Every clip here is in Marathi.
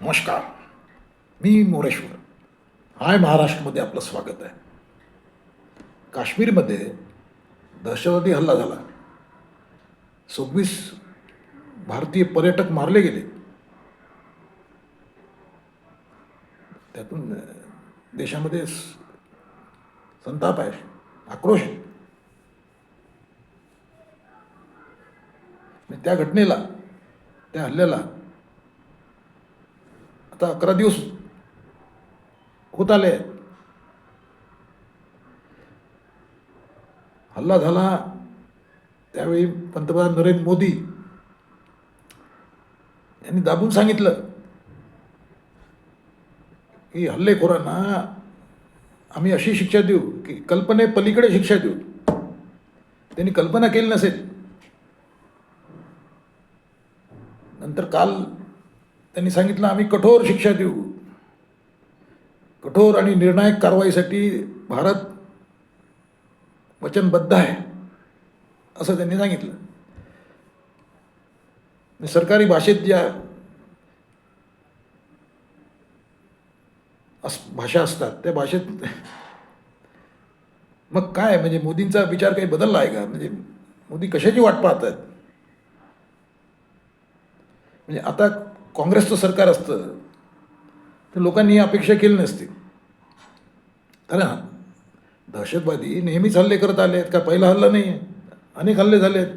नमस्कार. मी मोरेश्वर. हाय महाराष्ट्रमध्ये आपलं स्वागत आहे. काश्मीरमध्ये दहशतवादी हल्ला झाला. सव्वीस भारतीय पर्यटक मारले गेले. त्यातून देशामध्ये स- संताप आहे आक्रोश आहे. आणि त्या घटनेला त्या हल्ल्याला आता अकरा दिवस. होत आले. हल्ला झाला. त्यावेळी पंतप्रधान नरेंद्र मोदी यांनी दाबून सांगितलं की हल्लेखोरांना आम्ही अशी शिक्षा देऊ की कल्पने पलीकडे शिक्षा देऊ. त्यांनी कल्पना केली नसेल. नंतर काल त्यांनी सांगितलं आम्ही कठोर शिक्षा देऊ. कठोर आणि निर्णायक कारवाईसाठी भारत वचनबद्ध आहे असं त्यांनी सांगितलं. सरकारी भाषेत ज्या अस भाषा असतात त्या भाषेत मग काय? म्हणजे मोदींचा विचार काही बदलला आहे का? म्हणजे मोदी कशाची वाट पाहत आहेत? म्हणजे आता काँग्रेसचं सरकार असतं तर लोकांनी ही अपेक्षा केली नसती. कारण दहशतवादी नेहमीच हल्ले करत आले आहेत का पहिला हल्ला नाही आहे अनेक हल्ले झाले आहेत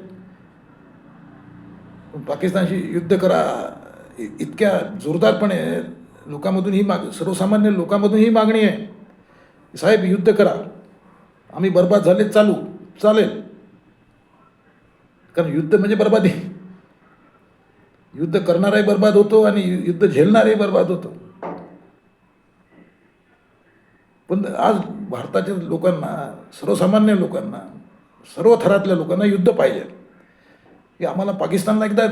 पाकिस्तानशी युद्ध करा इतक्या जोरदारपणे लोकांमधून ही माग सर्वसामान्य लोकांमधून ही मागणी आहे. साहेब युद्ध करा. आम्ही बर्बाद झाले चालू चालेल. कारण युद्ध म्हणजे बर्बादी. युद्ध करणाराही बर्बाद होतो आणि युद्ध झेलणारही बर्बाद होतो. पण आज भारताच्या लोकांना सर्वसामान्य लोकांना सर्व थरातल्या लोकांना युद्ध पाहिजे. की आम्हाला पाकिस्तानला एकदा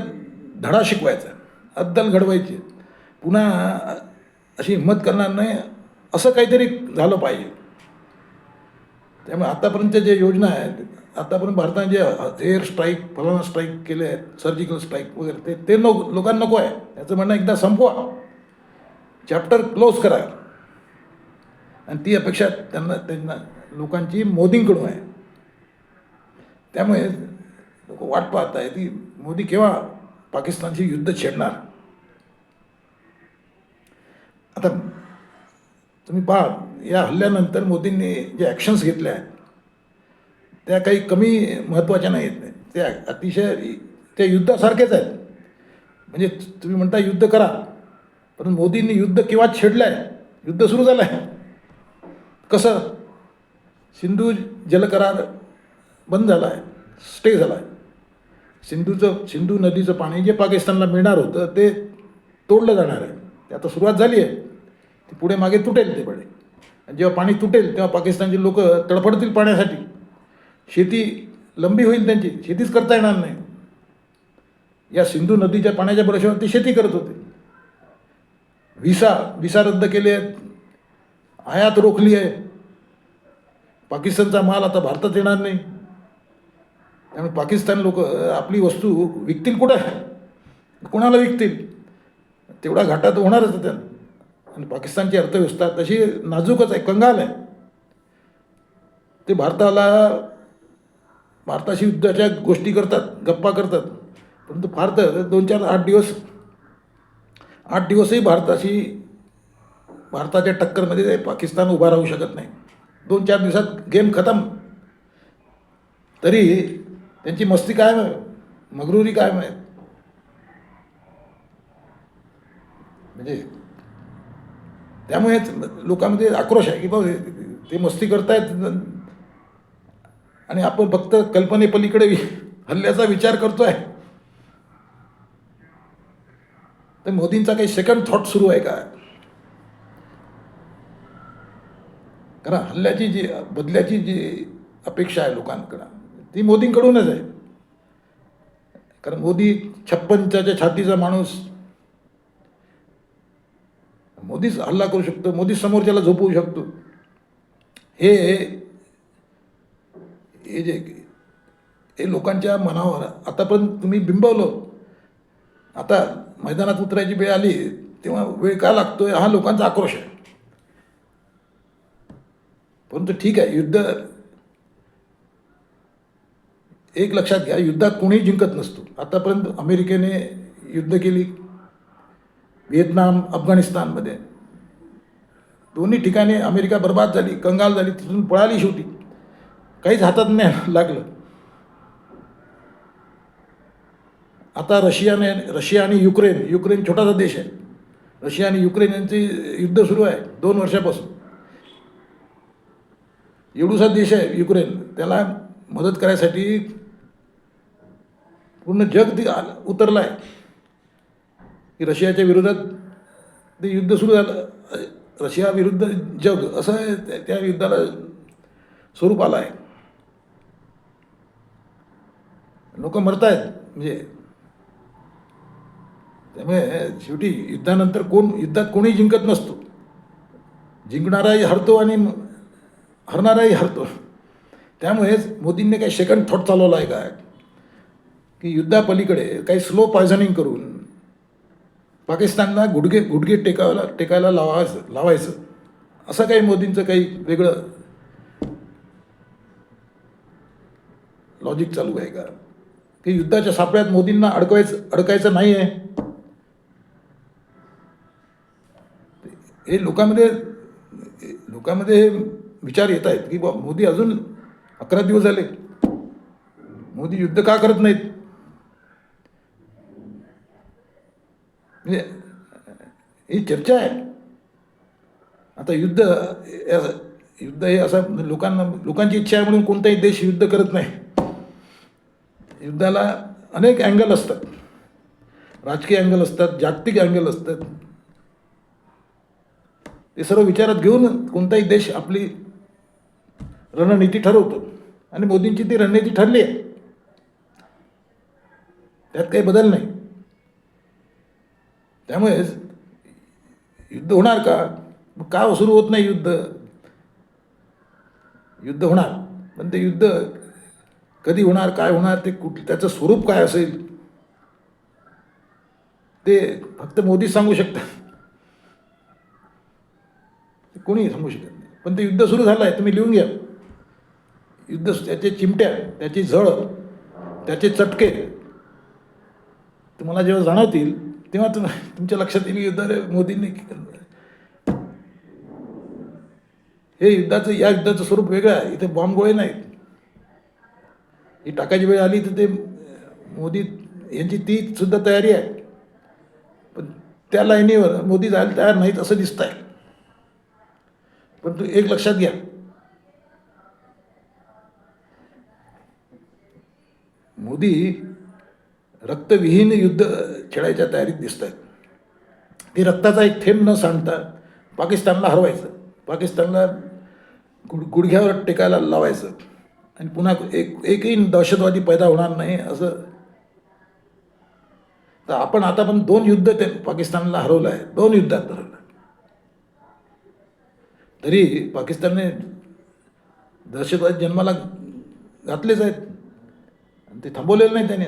धडा शिकवायचा अद्दल घडवायची पुन्हा अशी हिंमत करणार नाही असं काहीतरी झालं पाहिजे. त्यामुळे आतापर्यंत जे योजना आहेत आतापर्यंत भारताने जे एअर स्ट्राईक फलाना स्ट्राईक केले आहेत सर्जिकल स्ट्राईक वगैरे ते ते नको लोकांना नको आहे. याचं म्हणणं एकदा संपवा. चॅप्टर क्लोज करा. आणि ती अपेक्षा त्यांना त्यांना लोकांची मोदींकडून आहे. त्यामुळे लोक वाट पाहत आहे ती मोदी केव्हा पाकिस्तानशी युद्ध छेडणार? आता तुम्ही पहा या हल्ल्यानंतर मोदींनी जे ॲक्शन्स घेतल्या आहेत त्या काही कमी महत्त्वाच्या नाही आहेत त्या अतिशय त्या युद्धासारखेच आहेत. म्हणजे तुम्ही म्हणता युद्ध करा. पण मोदींनी युद्ध केव्हा छेडलं आहे युद्ध सुरू झालं आहे कसं? सिंधू जलकरार बंद झाला आहे स्टे झाला आहे सिंधूचं सिंधू नदीचं पाणी जे पाकिस्तानला मिळणार होतं ते तोडलं जाणार आहे. ते आता सुरुवात झाली आहे. ती पुढे मागे तुटेल ते पाणी. आणि जेव्हा पाणी तुटेल तेव्हा पाकिस्तानचे लोक तडफडतील पाण्यासाठी. शेती लंबी होईल त्यांची. शेतीच करता येणार नाही. या सिंधू नदीच्या पाण्याच्या भरोशावर ते शेती करत होते. व्हिसा व्हिसा रद्द केले आहेत. आयात रोखली आहे. पाकिस्तानचा माल आता भारतात येणार नाही. त्यामुळे पाकिस्तान लोक आपली वस्तू विकतील कुठं? कोणाला विकतील? तेवढा घाटा तर होणारच त्या आणि पाकिस्तानची अर्थव्यवस्था तशी नाजूकच आहे कंगाल आहे. ते भारताला भारताशी युद्धाच्या गोष्टी करतात गप्पा करतात. परंतु फार तर दोन चार आठ दिवस आठ दिवसही भारताशी भारताच्या टक्करमध्ये पाकिस्तान उभा राहू शकत नाही. दोन चार दिवसात गेम खतम. तरी त्यांची मस्ती कायम आहे मगरुरी कायम आहे. म्हणजे त्यामुळेच लोकांमध्ये आक्रोश आहे की बाबा ते मस्ती करतायत आणि आपण फक्त कल्पनेपलीकडे वि- हल्ल्याचा विचार करतोय. तर मोदींचा काही सेकंड थॉट सुरू आहे का? कारण हल्ल्याची जी बदल्याची जी अपेक्षा आहे लोकांकडं ती मोदींकडूनच आहे. कारण मोदी छप्पनच्या छातीचा माणूस मोदीच हल्ला करू शकतो मोदी समोरच्याला झोपवू शकतो. हे हे जे हे लोकांच्या मनावर आतापर्यंत तुम्ही बिंबवलं. आता मैदानात उतरायची वेळ आली तेव्हा वेळ का लागतोय? हा लोकांचा आक्रोश आहे. परंतु ठीक आहे युद्ध एक लक्षात घ्या युद्धात कोणीही जिंकत नसतो. आतापर्यंत अमेरिकेने युद्ध केली व्हिएतनाम अफगाणिस्तानमध्ये. दोन्ही ठिकाणी अमेरिका बर्बाद झाली कंगाल झाली तिथून पळाली शेवटी. काहीच हातात नाही लागलं. आता रशियाने रशिया आणि युक्रेन युक्रेन छोटासा देश आहे. रशिया आणि युक्रेन यांचे युद्ध सुरू आहे दोन वर्षापासून. एवढूसा देश आहे युक्रेन त्याला मदत करायसाठी पूर्ण जग ते उतरलं आहे की रशियाच्या विरोधात ते युद्ध सुरू झालं. रशिया विरुद्ध जग असं त्या- त्या युद्धाला स्वरूप आलं आहे लोक मरत आहेत म्हणजे त्यामुळे शेवटी युद्धानंतर कोण युद्धात कोणी जिंकत नसतो. जिंकणाराही हरतो आणि हरणाराही हरतो. त्यामुळेच मोदींनी काही सेकंड थॉट चालवला आहे काय की युद्धापलीकडे काही स्लो पॉयझनिंग करून पाकिस्तानला गुडघे गुडघे टेकायला टेकायला लावायचं लावायचं. असं काही मोदींचं काही वेगळं लॉजिक चालू आहे का? की युद्धाच्या सापळ्यात मोदींना अडकवायचं अडकायचं नाही आहे हे लोकांमध्ये लोकांमध्ये हे विचार येत आहेत की बा मोदी अजून अकरा दिवस झाले. मोदी युद्ध का करत नाहीत? म्हणजे ही चर्चा आहे. आता युद्ध युद्ध हे असं लोकांना लोकांची इच्छा आहे म्हणून कोणताही देश युद्ध करत नाही. युद्धाला अनेक अँगल असतात. राजकीय अँगल असतात जागतिक अँगल असतात. ते सर्व विचारात घेऊन कोणताही देश आपली रणनीती ठरवतो. आणि मोदींची ती रणनीती ठरली आहे. त्यात काही बदल नाही. त्यामुळेच युद्ध होणार का? मग का सुरू होत नाही युद्ध? युद्ध होणार. पण ते युद्ध कधी होणार काय होणार ते कुठ त्याचं स्वरूप काय असेल? ते फक्त मोदी सांगू शकतात. ते कोणीही सांगू शकत नाही. पण ते युद्ध सुरू झालं आहे तुम्ही लिहून घ्या. युद्ध त्याचे चिमट्या त्याची झळ त्याचे चटके. तुम्हाला जेव्हा जाणवतील तेव्हा तुम तुमच्या लक्षात येईल युद्ध रे मोदींनी हे युद्धाचं या युद्धाचं स्वरूप वेगळं आहे. इथे बॉम्ब गोळे नाहीत. ही टाकायची वेळ आली तर ते मोदी यांची ती सुद्धा तयारी आहे. पण त्या लाईनीवर मोदी जायला तयार नाहीत असं दिसत आहे पण तू एक लक्षात घ्या. मोदी रक्तविहीन युद्ध खेळायच्या तयारीत दिसत आहेत ते रक्ताचा एक थेंब न सांडता पाकिस्तानला हरवायचं. पाकिस्तानला गुड गुडघ्यावर टेकायला लावायचं. आणि पुन्हा एक एकही दहशतवादी पैदा होणार नाही असं. तर आपण आता पण दोन युद्ध ते पाकिस्तानला हरवलं आहे. दोन युद्धात हरवलं तरी पाकिस्तानने दहशतवादी जन्माला घातलेच आहेत. आणि ते थांबवलेलं नाही त्याने.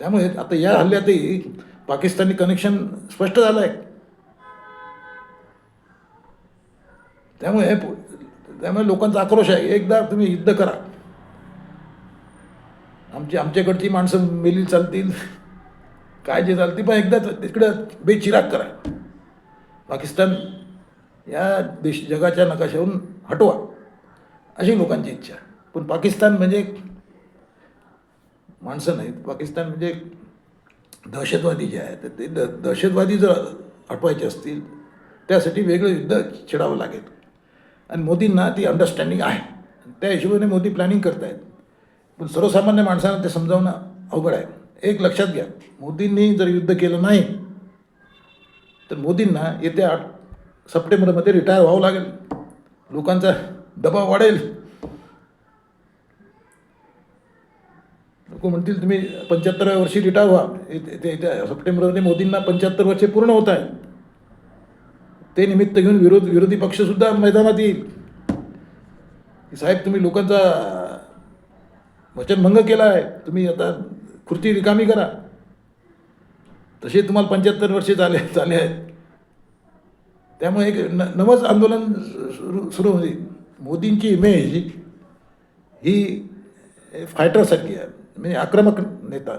त्यामुळे आता या हल्ल्यातही पाकिस्तानी कनेक्शन स्पष्ट झालं आहे त्यामुळे त्यामुळे लोकांचा आक्रोश आहे. एकदा तुम्ही युद्ध करा. आमची आमच्याकडची माणसं मेली चालतील. काय जे चालतील पण एकदा तिकडं बेचिराग करा. पाकिस्तान या देश जगाच्या नकाशावरून हटवा अशी लोकांची इच्छा. पण पाकिस्तान म्हणजे माणसं नाहीत. पाकिस्तान म्हणजे दहशतवादी जे आहे तर ते द दहशतवादी जर हटवायचे असतील त्यासाठी वेगळं युद्ध छेडावं लागेल. आणि मोदींना ती अंडरस्टँडिंग आहे त्या हिशोबाने मोदी प्लॅनिंग करतायत. पण सर्वसामान्य माणसांना ते समजावणं अवघड आहे. एक लक्षात घ्या. मोदींनी जर युद्ध केलं नाही तर मोदींना येत्या आठ सप्टेंबरमध्ये रिटायर व्हावं लागेल. लोकांचा दबाव वाढेल. लोक म्हणतील तुम्ही पंच्याहत्तराव्या वर्षी रिटायर व्हा. येत्या- सप्टेंबरमध्ये मोदींना पंच्याहत्तर वर्षे पूर्ण होत आहे ते निमित्त घेऊन विरोध विरोधी पक्षसुद्धा मैदानात येईल. साहेब तुम्ही लोकांचा वचनभंग केला आहे तुम्ही आता खुर्ची रिकामी करा. तसे तुम्हाला पंच्याहत्तर वर्षे झाले झाले आहेत. त्यामुळे एक न नवंच आंदोलन सुरू सुरू होते मोदींची इमेज ही फायटरसारखी आहे. म्हणजे आक्रमक नेता.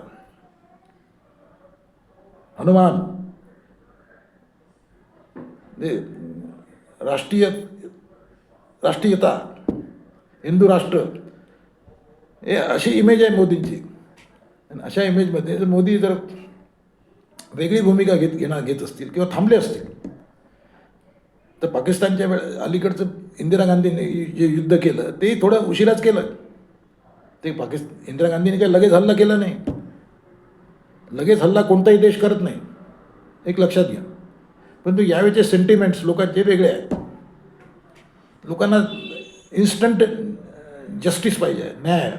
हनुमान. राष्ट्रीय राष्ट्रीयता हिंदू राष्ट्र हे अशी इमेज आहे मोदींची. आणि अशा इमेजमध्ये जर मोदी जर वेगळी भूमिका घेत घेणार घेत असतील किंवा थांबले असतील तर पाकिस्तानच्या वेळ अलीकडचं इंदिरा गांधीने जे युद्ध केलं ते थोडं उशिराच केलं. ते पाकिस्तान इंदिरा गांधीने काही लगेच हल्ला केला नाही. लगेच हल्ला कोणताही देश करत नाही. एक लक्षात घ्या. परंतु यावेळेचे सेंटिमेंट्स लोकांचे वेगळे आहेत लोकांना इन्स्टंट जस्टिस पाहिजे न्याय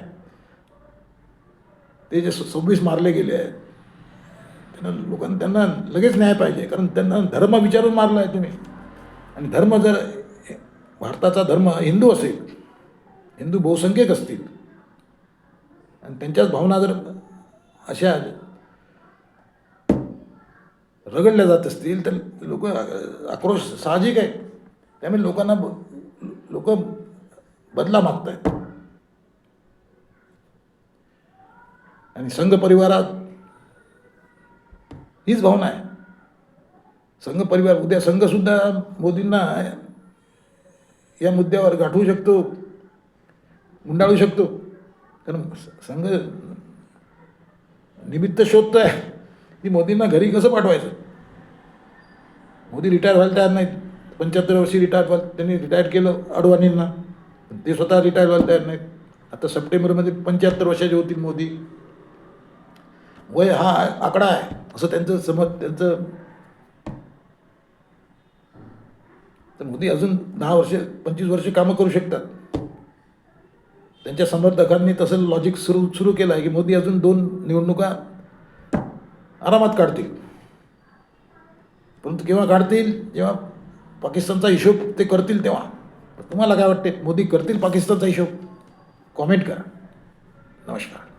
ते जे सव्वीस मारले गेले आहेत त्यांना लोकांना त्यांना लगेच न्याय पाहिजे कारण त्यांना धर्म विचारून मारला आहे तुम्ही. आणि धर्म जर भारताचा धर्म हिंदू असेल हिंदू बहुसंख्यक असतील आणि त्यांच्याच भावना जर अशा रगडल्या जात असतील तर लोक आक्रोश साहजिक आहे. त्यामुळे लोकांना ब लोक बदला मागत आहेत आणि संघ परिवारात हीच भावना आहे. संघ परिवार उद्या संघसुद्धा मोदींना या मुद्द्यावर गाठवू शकतो गुंडाळू शकतो. कारण संघ निमित्त शोधत आहे की मोदींना घरी कसं पाठवायचं? मोदी रिटायर व्हायला तयार नाहीत. पंच्याहत्तर वर्षी रिटायर व्हायला त्यांनी रिटायर केलं अडवाणींना. ते स्वतः रिटायर व्हायला तयार नाहीत. आता सप्टेंबरमध्ये पंच्याहत्तर वर्षाचे होतील मोदी. वय हा आकडा आहे. असं त्यांचं समज त्यांचं तर मोदी अजून दहा वर्ष पंचवीस वर्ष कामं करू शकतात. त्यांच्या समर्थकांनी तसं लॉजिक सुरू सुरू केलं आहे की मोदी अजून दोन निवडणुका आरामात काढतील. परंतु केव्हा काढतील जेव्हा पाकिस्तानचा हिशोब ते करतील तेव्हा. तुम्हाला काय वाटते? मोदी करतील पाकिस्तानचा हिशोब? कॉमेंट करा. नमस्कार.